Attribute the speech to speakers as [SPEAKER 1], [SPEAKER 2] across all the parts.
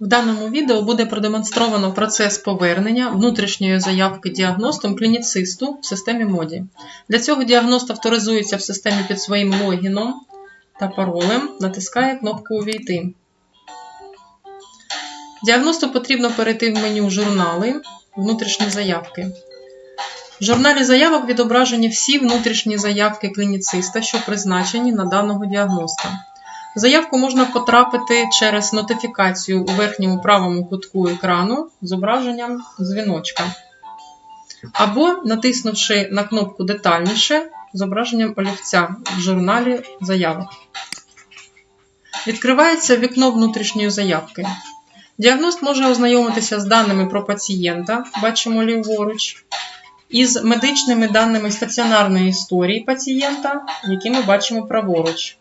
[SPEAKER 1] В даному відео буде продемонстровано процес повернення внутрішньої заявки діагностом клініцисту в системі моді. Для цього діагност авторизується в системі під своїм логіном та паролем, натискає кнопку Увійти. Діагносту потрібно перейти в меню Журнали, внутрішні заявки. В журналі заявок відображені всі внутрішні заявки клініциста, що призначені на даного діагноста. Заявку можна потрапити через нотифікацію у верхньому правому кутку екрану зображенням дзвіночка. Або натиснувши на кнопку Детальніше зображенням олівця в журналі заявок. Відкривається вікно внутрішньої заявки. Діагност може ознайомитися з даними про пацієнта, бачимо ліворуч, із медичними даними стаціонарної історії пацієнта, які ми бачимо праворуч.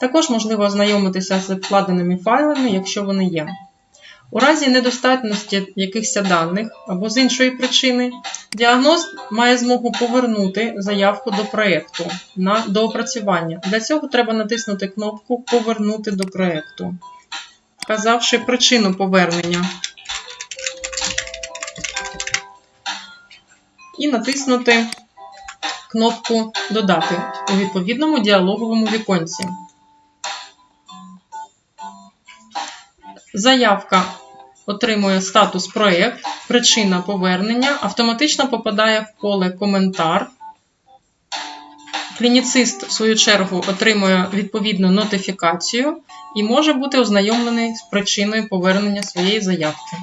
[SPEAKER 1] Також можливо ознайомитися з вкладеними файлами, якщо вони є. У разі недостатності якихось даних або з іншої причини, діагност має змогу повернути заявку до проєкту на доопрацювання. Для цього треба натиснути кнопку Повернути до проєкту, вказавши причину повернення. І натиснути кнопку Додати у відповідному діалоговому віконці. Заявка отримує статус проєкт, причина повернення, автоматично попадає в поле Коментар. Клініцист, в свою чергу, отримує відповідну нотифікацію і може бути ознайомлений з причиною повернення своєї заявки.